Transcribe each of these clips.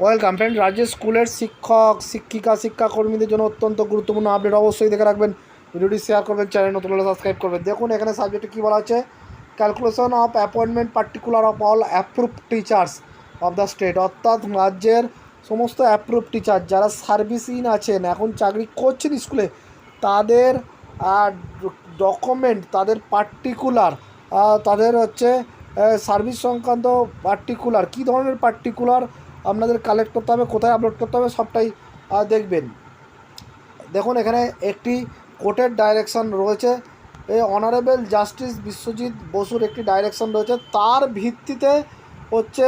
Welcome friend রাজ্যের স্কুলের শিক্ষক, শিক্ষিকা, শিক্ষাকর্মীদের জন্য অত্যন্ত গুরুত্বপূর্ণ আপডেট অবশ্যই দেখে রাখবেন। ভিডিওটি শেয়ার করবেন চ্যানেল নতুন হলে সাবস্ক্রাইব করবেন। দেখুন, এখানে সাবজেক্টে কী বলা আছে? Calculation of appointment particular of all approve teachers of the state অর্থাৎ রাজ্যের সমস্ত অ্যাপ্রুভ টিচার যারা সার্ভিসিং আছেন, এখন চাকরি করছেন স্কুলে, তাদের ডকুমেন্ট তাদের পার্টিকুলার তাদের হচ্ছে সার্ভিস সংক্রান্ত পার্টিকুলার কী ধরনের পার্টিকুলার আপনাদের কালেক্ট করতে হবে, কোথায় আপলোড করতে হবে সবটাই দেখবেন। দেখুন, এখানে একটি কোর্টের ডাইরেকশন রয়েছে। এই অনারেবল জাস্টিস বিশ্বজিৎ বসুর একটি ডাইরেকশন রয়েছে। তার ভিত্তিতে হচ্ছে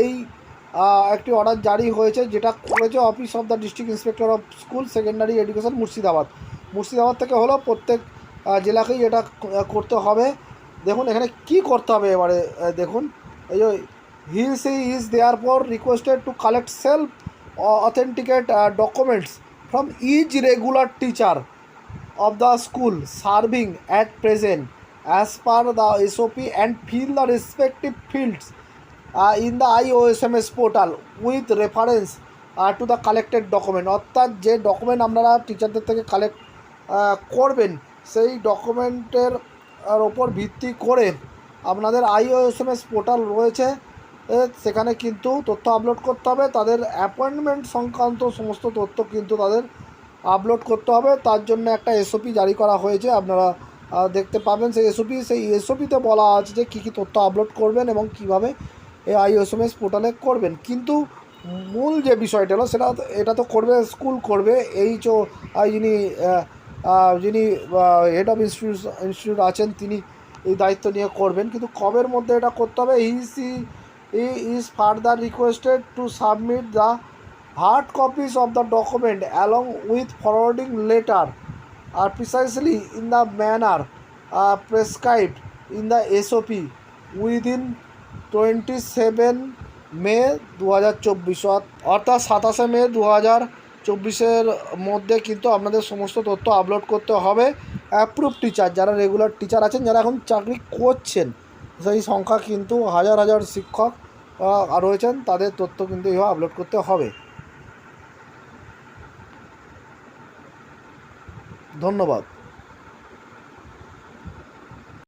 এই একটি অর্ডার জারি হয়েছে, যেটা করেছে office of the district inspector of school secondary education Murshidabad. Murshidabad থেকে হলো প্রত্যেক জেলাকেই এটা করতে হবে। দেখুন, এখানে কি করতে হবে এবারে দেখুন। এই his is therefore requested to collect self authenticate documents from his regular teacher of the school serving at present as per the S O P and fill the respective fields in the I O S M S portal with reference to the collected document অর্থাৎ যে document আপনারা টিচারদের থেকে collect করবেন, সেই ডকুমেন্টের ওপর ভিত্তি করে আপনাদের I O S M S portal রয়েছে। সেখানে কিন্তু তথ্য আপলোড করতে হবে তাদের অ্যাপয়েন্টমেন্ট সংক্রান্ত সমস্ত তথ্য কিন্তু তাদের আপলোড করতে হবে। তার জন্য একটা এসওপি জারি করা হয়েছে আপনারা দেখতে পাবেন সেই এসওপি সেই এসওপিতে বলা আছে যে কী কী তথ্য আপলোড করবেন এবং কীভাবে এই আইওএসএমএস পোর্টালে করবেন। কিন্তু মূল যে বিষয়টা হলো সেটা এটা তো করবে স্কুল করবে এই চো আহ, যিনি যিনি হেড অফ ইনস্টিটিউট ইনস্টিটিউট আছেন তিনি এই দায়িত্ব নিয়ে করবেন। কিন্তু কবের মধ্যে এটা করতে হবে? He she is further requested to submit the hard copies of the document along with forwarding letter are precisely in the manner uh, prescribed in the SOP within 27 May দু হাজার চব্বিশ অর্থাৎ সাতাশে মে দু হাজার চব্বিশের মধ্যে কিন্তু আপনাদের সমস্ত তথ্য আপলোড করতে হবে অ্যাপ্রুভ টিচার যারা রেগুলার টিচার আছেন যারা এখন চাকরি করছেন। সেই সংখ্যা কিন্তু হাজার হাজার শিক্ষক রয়েছেন, তাদের তথ্য কিন্তু এইভাবে আপলোড করতে হবে। ধন্যবাদ।